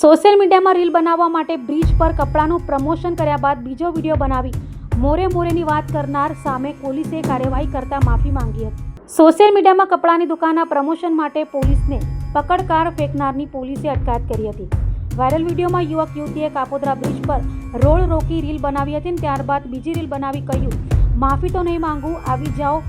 Social મીડિયામાં reel બનાવવા માટે બ્રિજ પર કપડાનું પ્રમોશન કર્યા બાદ બીજો વીડિયો બનાવી. મોરે મોરેની વાત કરનાર સામે પોલીસે કાર્યવાહી કરતા માફી માંગી હતી. સોશિયલ મીડિયામાં કપડાની દુકાનના પ્રમોશન માટે પોલીસને પકડકાર ફેંકનારની પોલીસે અટકાયત કરી હતી. વાયરલ વિડીયોમાં યુવક યુવતીએ કાપોદ્રા બ્રિજ પર રોડ રોકી રીલ બનાવી હતી અને ત્યારબાદ બીજી રીલ બનાવી કહ્યું, માફી તો નહીં માંગું, આવી જાઓ.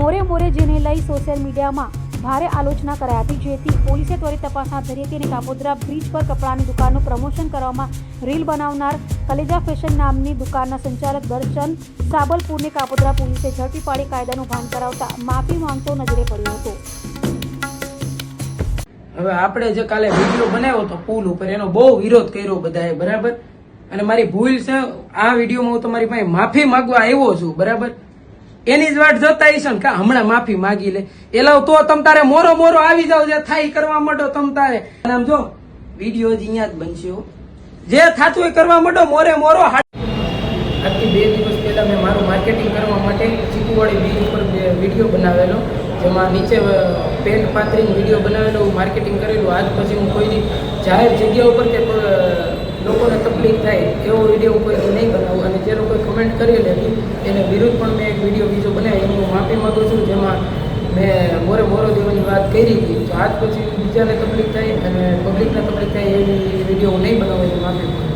મોરે મોરે જેને લઈ સોશિયલ મીડિયામાં ભારે આલોચના કરાઈ હતી, જેથી પોલીસે ત્વરિત તપાસ હાથ ધરી હતી અને કાપોદ્રા બ્રિજ પર કપડાની દુકાનનું પ્રમોશન કરવામાં રીલ બનાવનાર કલેજા ફેશન નામની દુકાનના સંચાલક દર્શન સાબલપુરને કાપોદ્રા પોલીસે ઝડપી પાડી કાયદાનું ભાન કરાવતા માફી માંગતો નજરે પડ્યો હતો. હવે આપણે જે કાલે વીડિયો બનાવ્યો હતો પુલ ઉપર, એનો બહુ વિરોધ કર્યો બધાએ, બરાબર? અને મારી ભૂલ છે, આ વિડીયોમાં હું તમારી પાસે માફી માંગવા આવ્યો છું, બરાબર? એની જ વાટ જોતા હશો ને કે હમણાં માફી માગી લે. એલા તો તમ તારે મોરો મોરો આવી જાવ જે થાય કરવા માંડો તમ તારે. આમ જો, વીડિયો જ અહીંયા જ બનશે જે થાતું એ કરવા માંડો, મોરે મોરો આજથી બે દિવસ પહેલા મેં મારું માર્કેટિંગ કરવા માટે ચીકુવાડી બીજ ઉપર વીડિયો બનાવેલો, જેમાં નીચે પેન્ટ પાથરીને વીડિયો બનાવેલો, હું માર્કેટિંગ કરેલું. આજ પછી હું કોઈની જાહેર જગ્યા ઉપર કે લોકોને તકલીફ થાય એવો વીડિયો કોઈ નહીં બનાવું. અને જે લોકોએ કમેન્ટ કરી હતી એને વિરુદ્ધ પણ મેં એક વીડિયો બીજો બનાવી એની હું માફી માગું છું જેમાં મેં મોરે મોરો દેવાની વાત કરી હતી. તો આજ પછી બીજાને તકલીફ થાય અને પબ્લિકને તકલીફ થાય એવી વીડિયો હું નહીં બનાવવાની માફી